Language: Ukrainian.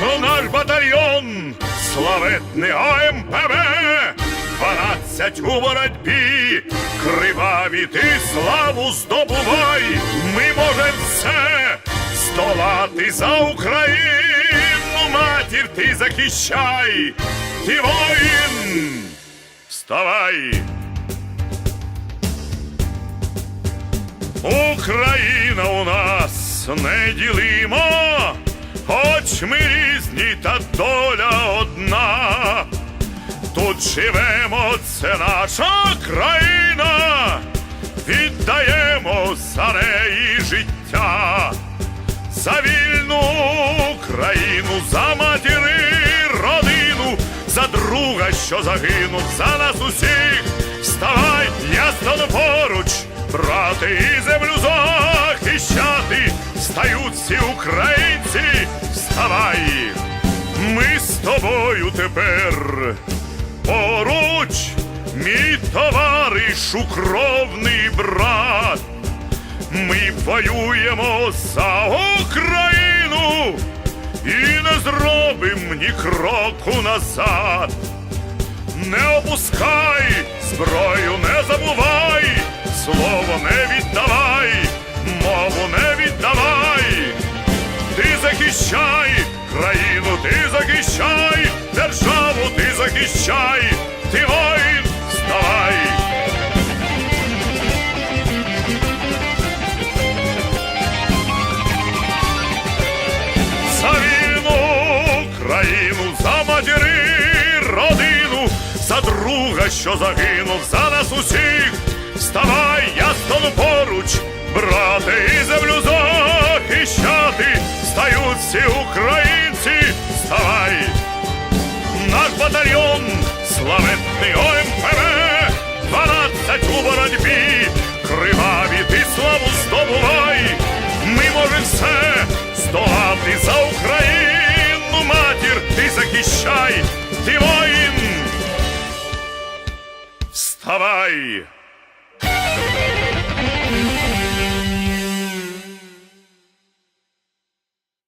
наш батальйон, славетний ОМПБ, дванадцять у боротьбі, криваві ти славу здобувай, ми можем все здолати за Україну, матір ти захищай, ти воїн, вставай. Україна у нас неділима, хоч ми різні, та доля одна. Тут живемо, це наша країна, віддаємо за неї життя, за вільну країну, за матіри родину, за друга, що загинув, за нас усіх. Вставай, я стану поруч, брати і землю захищати, стають всі українці, вставай, ми з тобою тепер поруч, мій товариш, кровний брат. Ми воюємо за Україну і не зробимо ні кроку назад. Не опускай, зброю не забувай, друга, що загинув, за нас усіх. Вставай, я стану поруч, брати і землю захищати, стають всі українці, вставай, наш батальйон, славетний ОМПВ, дванадцять у боротьбі, криваві ти славу здобувай, ми можем все здолати за Україну, матір, ти захищай, ти воїн, вставай!